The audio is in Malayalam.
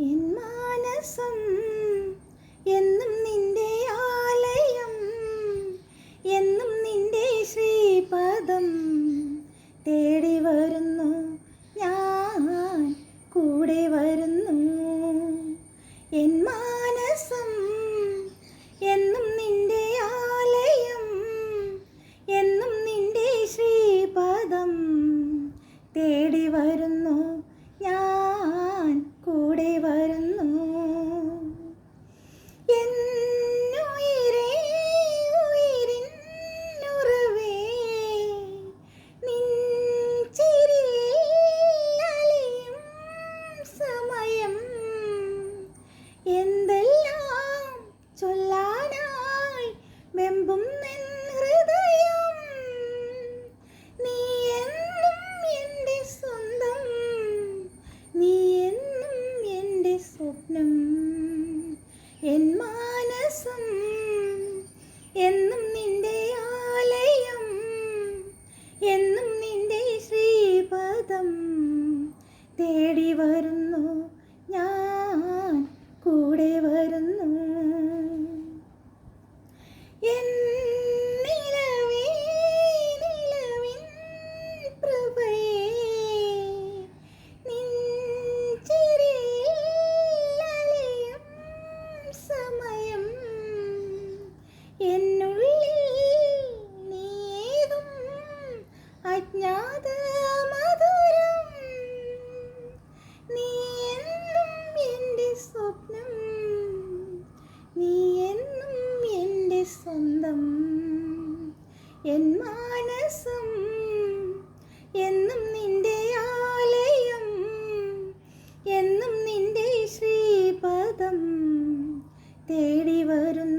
എൻ മാനസം എന്നും നിന്റെ ആലയം എന്നും നിന്റെ ശ്രീപദം തേടി വരുന്നു ഞാൻ കൂടെ വരുന്നു. എൻ മാനസം എന്നും നിന്റെ ആലയം എന്നും നിന്റെ ശ്രീപദം തേടി വരുന്നു കൂടെ വരുന്നു? എന്തെല്ലാം ചൊല്ലാനായി വെമ്പും നിൻ സ്വപ്നം എൻ മാനസം എന്നും നിന്റെ ആലയം എന്നും നിന്റെ ശ്രീപദം തേടി വരുന്നു ഞാൻ. കൂടെ വരുന്നു അജ്ഞാത മധുരം. നീ എന്നും എന്റെ സ്വപ്നം. നീ എന്നും എന്റെ സ്വന്തം. എൻ മാനസം എന്നും നിന്റെ ആലയം. എന്നും നിന്റെ ശ്രീപദം തേടി വരുന്നു